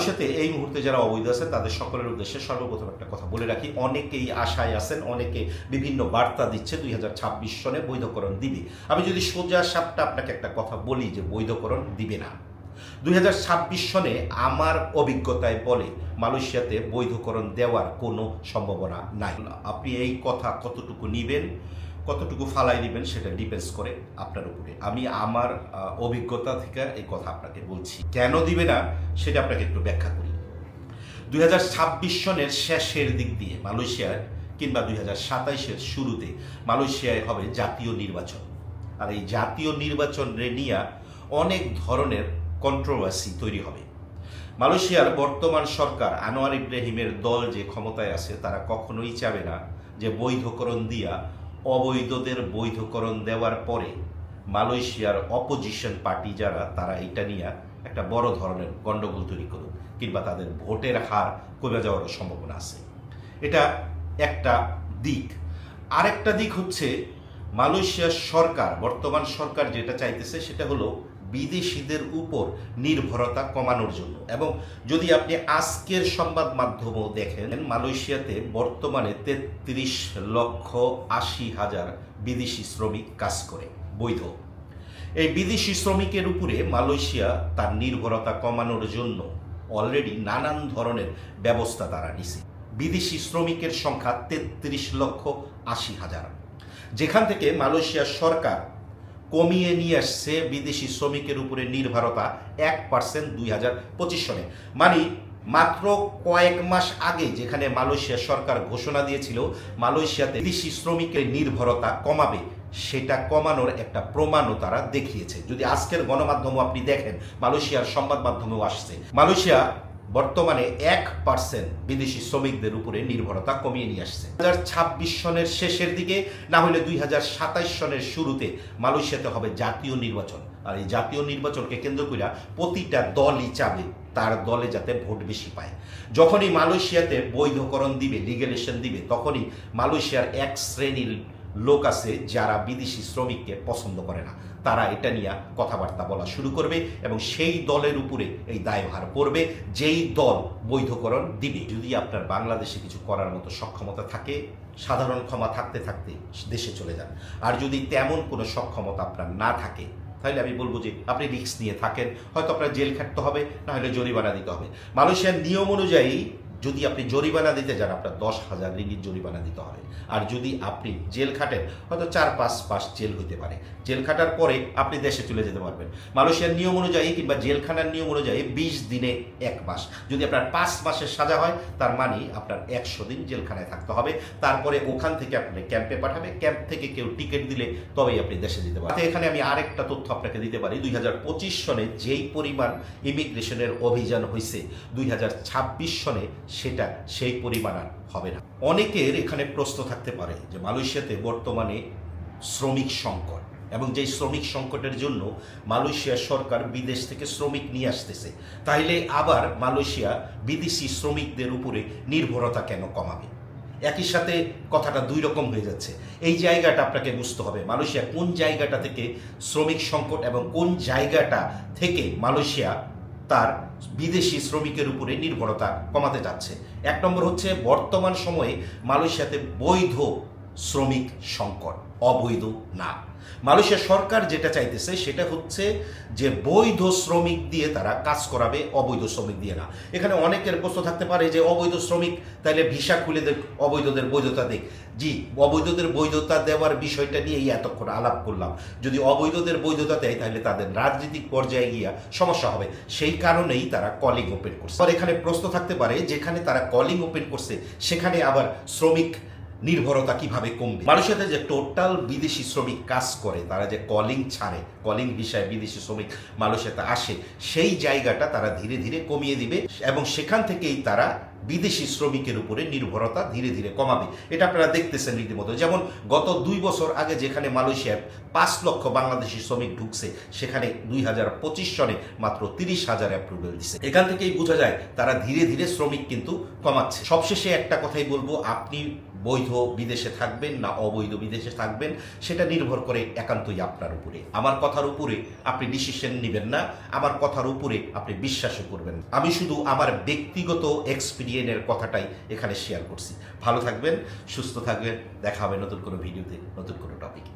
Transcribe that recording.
সাথে এই মুহূর্তে যারা অবৈধ আছেন, তাদের সকলের উদ্দেশ্যে সর্বপ্রথম একটা কথা বলে রাখি, অনেকেই আশায় আছেন, অনেকে বিভিন্ন বার্তা দিচ্ছে দুই হাজার ছাব্বিশ সনে বৈধকরণ দিবে। আমি যদি সোজা সাপটা আপনাকে একটা কথা বলি যে বৈধকরণ দিবে না। দুই সনে আমার অভিজ্ঞতায় বলে, মালয়েশিয়াতে বৈধকরণ দেওয়ার কোনো সম্ভাবনা নাই। আপনি এই কথা কতটুকু নিবেন, কতটুকু ফালাই দিবেন সেটা ডিপেন্ডস করে আপনার উপরে। আমি আমার অভিজ্ঞতা থেকে এই কথা আপনাকে বলছি। কেন দিবে না? সেটা আপনাকে একটু ব্যাখ্যা করি। দুই হাজার ছাব্বিশ সনের শেষের দিক দিয়ে মালয়েশিয়ার কিংবা দুই হাজার সাতাইশের শুরুতে মালয়েশিয়ায় হবে জাতীয় নির্বাচন। আর এই জাতীয় নির্বাচন নিয়ে অনেক ধরনের কন্ট্রোভার্সি তৈরি হবে। মালয়েশিয়ার বর্তমান সরকার আনোয়ার ইব্রাহিমের দল যে ক্ষমতায় আছে, তারা কখনোই চাবে না যে বৈধকরণ দিয়া অবৈধদের বৈধকরণ দেওয়ার পরে মালয়েশিয়ার অপোজিশন পার্টি যারা, তারা এটা নিয়ে একটা বড় ধরনের গণ্ডগোল তৈরি করুক, কিংবা তাদের ভোটের হার কমে যাওয়ারও সম্ভাবনা আছে। এটা একটা দিক। আরেকটা দিক হচ্ছে মালয়েশিয়ার সরকার, বর্তমান সরকার যেটা চাইতেছে সেটা হলো বিদেশিদের উপর নির্ভরতা কমানোর জন্য। এবং যদি আপনি আজকের সংবাদ মাধ্যমও দেখেন, মালয়েশিয়াতে বর্তমানে তেত্রিশ লক্ষ আশি হাজার বিদেশি শ্রমিক কাজ করে, বৈধ। এই বিদেশি শ্রমিকের উপরে মালয়েশিয়া তার নির্ভরতা কমানোর জন্য অলরেডি নানান ধরনের ব্যবস্থা তারা নিছে। বিদেশি শ্রমিকের সংখ্যা তেত্রিশ লক্ষ আশি হাজার। যেখান থেকে মালয়েশিয়ার সরকার কমিয়ে নিয়ে আসছে বিদেশি শ্রমিকের উপরে নির্ভরতা এক পার্সেন্ট দুই হাজার পঁচিশ সনে। মানে মাত্র কয়েক মাস আগে যেখানে মালয়েশিয়া সরকার ঘোষণা দিয়েছিল, মালয়েশিয়াতে বিদেশি শ্রমিকের নির্ভরতা কমাবে সেটা কমানোর একটা প্রমাণও তারা দেখিয়েছে। যদি আজকের গণমাধ্যমও আপনি দেখেন, মালয়েশিয়ার সংবাদ মাধ্যমেও আসছে। মালয়েশিয়া বর্তমানে এক পার্সেন্ট বিদেশি শ্রমিকদের উপরে নির্ভরতা কমিয়ে নিয়ে আসছে। দু ছাব্বিশ সনের শেষের দিকে, না হলে দুই হাজার সাতাইশ সনের শুরুতে মালয়েশিয়াতে হবে জাতীয় নির্বাচন। আর এই জাতীয় নির্বাচনকে কেন্দ্র করে প্রতিটা দলই চাবে, তার দলে যাতে ভোট বেশি পায়। যখনই মালয়েশিয়াতে বৈধকরণ দিবে লিগেলেশন দিবে, তখনই মালয়েশিয়ার এক শ্রেণির লোক আছে যারা বিদেশি শ্রমিককে পছন্দ করে না। তারা এটা নিয়ে কথাবার্তা বলা শুরু করবে এবং সেই দলের উপরে এই দায়ভার পড়বে। যেই দল বৈধকরণ দিবে। যদি আপনার বাংলাদেশে কিছু করার মতো সক্ষমতা থাকে, সাধারণ ক্ষমা থাকতে থাকতে দেশে চলে যান। আর যদি তেমন কোনো সক্ষমতা আপনার না থাকে, তাহলে আমি বলব যে আপনি রিস্ক নিয়ে থাকেন। হয়তো আপনার জেল খাটতে হবে না হলে জরিমানা দিতে হবে। মালয়েশিয়ার নিয়ম অনুযায়ী যদি আপনি জরিমানা দিতে যান, আপনার দশ হাজার রিঙ্গিত জরিমানা দিতে হবে। আর যদি আপনি জেল খাটেন, হয়তো চার পাঁচ মাস জেল হইতে পারে। জেল খাটার পরে আপনি দেশে চলে যেতে পারবেন। মালয়েশিয়ার নিয়ম অনুযায়ী কিংবা জেলখানার নিয়ম অনুযায়ী বিশ দিনে এক মাস। যদি আপনার পাঁচ মাসের সাজা হয়, তার মানে আপনার একশো দিন জেলখানায় থাকতে হবে। তারপরে ওখান থেকে আপনি ক্যাম্পে পাঠাবে। ক্যাম্প থেকে কেউ টিকিট দিলে তবেই আপনি দেশে যেতে পারেন এখানে আমি আরেকটা তথ্য আপনাকে দিতে পারি। দুই হাজার পঁচিশ সনে যেই পরিমাণ ইমিগ্রেশনের অভিযান হয়েছে দুই হাজার ছাব্বিশ সনে সেটা সেই পরিমাণ আর হবে না। অনেকের এখানে প্রশ্ন থাকতে পারে যে মালয়েশিয়াতে বর্তমানে শ্রমিক সংকট এবং যেই শ্রমিক সংকটের জন্য মালয়েশিয়া সরকার বিদেশ থেকে শ্রমিক নিয়ে আসতেছে, তাইলে আবার মালয়েশিয়া বিদেশি শ্রমিকদের উপরে নির্ভরতা কেন কমাবে? একই সাথে কথাটা দুই রকম হয়ে যাচ্ছে। এই জায়গাটা আপনাকে বুঝতে হবে, মালয়েশিয়া কোন জায়গাটা থেকে শ্রমিক সংকট এবং কোন জায়গাটা থেকে মালয়েশিয়া তার বিদেশি শ্রমিকের উপরে নির্ভরতা কমাতে যাচ্ছে। এক নম্বর হচ্ছে বর্তমান সময়ে মালয়েশিয়াতে বৈধ শ্রমিক সংকট, অবৈধ না। মালয়েশিয়া সরকার যেটা চাইতেছে সেটা হচ্ছে যে বৈধ শ্রমিক দিয়ে তারা কাজ করাবে, অবৈধ শ্রমিক দিয়ে না। এখানে অনেকের প্রশ্ন থাকতে পারে যে অবৈধ শ্রমিক, তাইলে ভিসা খুলে দেখ, অবৈধদের বৈধতা দেখ। জি, অবৈধদের বৈধতা দেওয়ার বিষয়টা নিয়েই এতক্ষণ আলাপ করলাম। যদি অবৈধদের বৈধতা দেয় তাহলে তাদের রাজনৈতিক পর্যায়ে গিয়া সমস্যা হবে। সেই কারণেই তারা কলিং ওপেন করছে। আর এখানে প্রশ্ন থাকতে পারে, যেখানে তারা কলিং ওপেন করছে, সেখানে আবার শ্রমিক নির্ভরতা কীভাবে কমবে? মালয়েশিয়াতে যে টোটাল বিদেশি শ্রমিক কাজ করে, তারা যে কলিং ছাড়ে কলিং বিষয়ে বিদেশি শ্রমিক মালয়েশিয়াতে আসে, সেই জায়গাটা তারা ধীরে ধীরে কমিয়ে দিবে এবং সেখান থেকেই তারা বিদেশি শ্রমিকের উপরে নির্ভরতা ধীরে ধীরে কমাবে। এটা আপনারা দেখতেছেন রীতিমতো। যেমন গত দুই বছর আগে যেখানে মালয়েশিয়ার পাঁচ লক্ষ বাংলাদেশি শ্রমিক ঢুকছে, সেখানে দুই হাজার পঁচিশ সনে মাত্র তিরিশ হাজার অ্যাপ্রুভেল দিছে। এখান থেকেই বোঝা যায় তারা ধীরে ধীরে শ্রমিক কিন্তু কমাচ্ছে। সবশেষে একটা কথাই বলব, আপনি বৈধ বিদেশে থাকবেন না অবৈধ বিদেশে থাকবেন, সেটা নির্ভর করে একান্তই আপনার উপরে। আমার কথার উপরে আপনি ডিসিশন নেবেন না, আমার কথার উপরে আপনি বিশ্বাসও করবেন আমি শুধু আমার ব্যক্তিগত এক্সপিরিয়েন্সের কথাটাই এখানে শেয়ার করছি। ভালো থাকবেন, সুস্থ থাকবেন, দেখা হবে নতুন কোনো ভিডিওতে নতুন কোনো টপিক